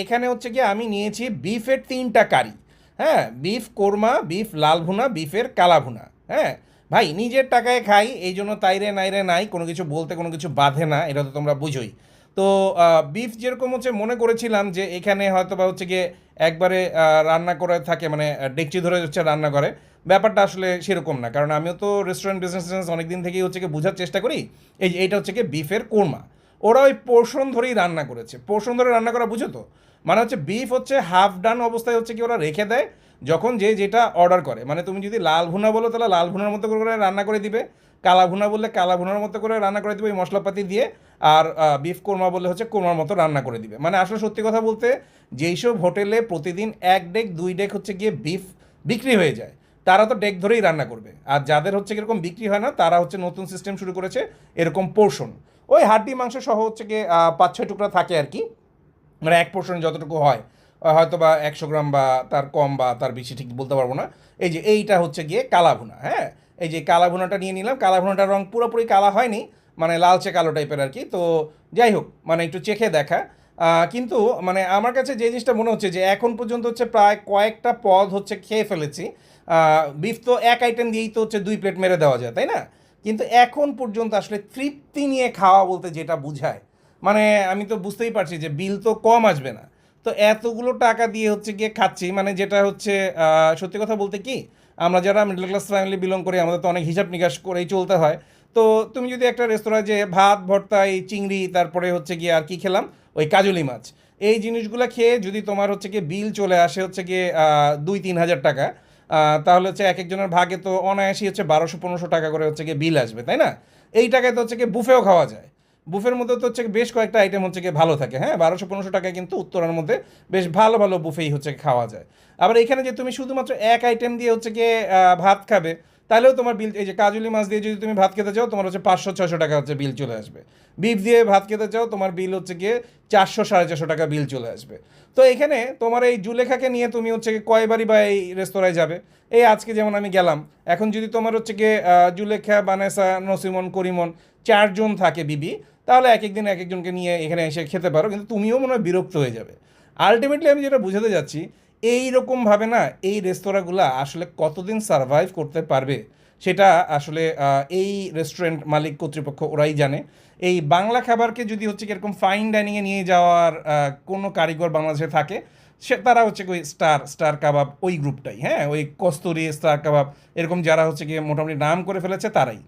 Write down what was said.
এখানে হচ্ছে কি আমি নিয়েছি বিফের তিনটা কারি। হ্যাঁ বিফ কোরমা, বিফ লাল ভুনা, বিফের কালা ভুনা। হ্যাঁ ভাই, নিজের টাকায় খাই, এই জন্য তাইরে নাইরে নাই, কোনো কিছু বলতে কোনো কিছু বাধে না, এটা তো তোমরা বুঝোই। তো বিফ যেরকম হচ্ছে মনে করেছিলাম যে এখানে হয়তো বা হচ্ছে গিয়ে একবারে রান্না করে থাকে মানে ডেকচি ধরে হচ্ছে রান্না করে। ব্যাপারটা আসলে সেরকম না, কারণ আমিও তো রেস্টুরেন্ট বিজনেস অনেক দিন থেকেই হচ্ছে গিয়ে বোঝার চেষ্টা করি, এই যে এইটা হচ্ছে গিয়ে বিফের কোরমা। ওরা ওই পোর্শন ধরেই রান্না করেছে। পোর্শন ধরে রান্না করা বুঝো তো? মানে হচ্ছে বিফ হচ্ছে হাফ ডান অবস্থায় হচ্ছে কি ওরা রেখে দেয়, যখন যে যেটা অর্ডার করে। মানে তুমি যদি লাল ভুনা বলো, তাহলে লাল ভুনার মতো করে রান্না করে দিবে। কালা ভুনা বললে কালা ভুনার মতো করে রান্না করে দিবে ওই মশলাপাতি দিয়ে। আর বিফ কোরমা বললে হচ্ছে কোরমার মতো রান্না করে দিবে। মানে আসলে সত্যি কথা বলতে যেই সব হোটেলে প্রতিদিন এক ডেক, দুই ডেক হচ্ছে গিয়ে বিফ বিক্রি হয়ে যায়। তারা তো ডেক ধরেই রান্না করবে। আর যাদের হচ্ছে এরকম বিক্রি হয় না, তারা হচ্ছে নতুন সিস্টেম শুরু করেছে এরকম পোর্শন ওই হাড্ডি, মাংস সহ হচ্ছে গিয়ে পাঁচ ছয় টুকরা থাকে আর কি। মানে এক পোর্শন যতটুকু হয় হয়তো বা একশো গ্রাম বা তার কম বা তার বেশি, ঠিক বলতে পারব না। এই যে এইটা হচ্ছে গিয়ে কালা ভুনা হ্যাঁ? এই যে কালা ভুনাটা নিয়ে নিলাম, কালা ভুনাটার রং পুরোপুরি কালা হয়নি মানে লালচে কালো টাইপের আর কি। তো যাই হোক মানে একটু চেখে দেখা। কিন্তু মানে আমার কাছে যে জিনিসটা মনে হচ্ছে যে এখন পর্যন্ত হচ্ছে প্রায় কয়েকটা পদ হচ্ছে খেয়ে ফেলেছি। বিফ তো এক আইটেম দিয়েই তো হচ্ছে দুই প্লেট মেরে দেওয়া যায়, তাই না? কিন্তু এখন পর্যন্ত আসলে তৃপ্তি নিয়ে খাওয়া বলতে যেটা বোঝায় মানে আমি তো বুঝতেই পারছি যে বিল তো কম আসবে না। তো এতগুলো টাকা দিয়ে হচ্ছে গিয়ে খাচ্ছি মানে যেটা হচ্ছে সত্যি কথা বলতে কি, আমরা যারা মিডল ক্লাস ফ্যামিলি বিলং করি, আমাদের তো অনেক হিসাব নিকাশ করেই চলতে হয়। তো তুমি যদি একটা রেস্তোরাঁ যে ভাত, ভর্তা, এই চিংড়ি, তারপরে হচ্ছে গিয়ে আর কি খেলাম? ওই কাজলি মাছ। এই জিনিসগুলো খেয়ে যদি তোমার হচ্ছে গিয়ে বিল চলে আসে হচ্ছে গিয়ে দুই তিন হাজার টাকা তাহলে হচ্ছে এক একজনের ভাগে তো অনায়াসই হচ্ছে বারোশো, পনেরোশো টাকা করে হচ্ছে গিয়ে বিল আসবে, তাই না? এই টাকায় তো হচ্ছে গিয়ে বুফেও খাওয়া যায়। বুফের মধ্যে তো হচ্ছে বেশ কয়েকটা আইটেম হচ্ছে গিয়ে ভালো থাকে হ্যাঁ? বারোশো, পনেরোশো টাকায় কিন্তু উত্তরার মধ্যে বেশ ভালো ভালো বুফেই হচ্ছে খাওয়া যায়। আবার এখানে যে তুমি শুধুমাত্র এক আইটেম দিয়ে হচ্ছে গিয়ে ভাত খাবে তাহলেও তোমার বিল এই যে কাজুলি মাছ দিয়ে যদি তুমি ভাত খেতে চাও, তোমার হচ্ছে পাঁচশো, ছয়শো টাকা হচ্ছে বিল চলে আসবে। বিফ দিয়ে ভাত খেতে চাও, তোমার বিল হচ্ছে গিয়ে চারশো, সাড়ে চারশো টাকা বিল চলে আসবে। তো এখানে তোমার এই জুলেখাকে নিয়ে তুমি হচ্ছে কয়বারই বা এই রেস্তোরাঁয় যাবে। এই আজকে যেমন আমি গেলাম, এখন যদি তোমার হচ্ছে গিয়ে জুলেখা, বানেসা, নসিমন, করিমন চারজন থাকে বিবি, তাহলে এক একদিন এক একজনকে নিয়ে এখানে এসে খেতে পারো, কিন্তু তুমিও মনে হয় বিরক্ত হয়ে যাবে। আলটিমেটলি আমি যেটা বুঝাতে যাচ্ছি এই রকমভাবে না এই রেস্তোরাঁগুলো আসলে কতদিন সারভাইভ করতে পারবে, সেটা আসলে এই রেস্টুরেন্ট মালিক কর্তৃপক্ষ ওরাই জানে। এই বাংলা খাবারকে যদি হচ্ছে কি এরকম ফাইন ডাইনিংয়ে নিয়ে যাওয়ার কোনো কারিগর বাংলাদেশে থাকে, সে তারা হচ্ছে ওই স্টার স্টার কাবাব ওই গ্রুপটাই হ্যাঁ? ওই কস্তুরি স্টার কাবাব এরকম যারা হচ্ছে গিয়ে মোটামুটি নাম করে ফেলেছে তারাই।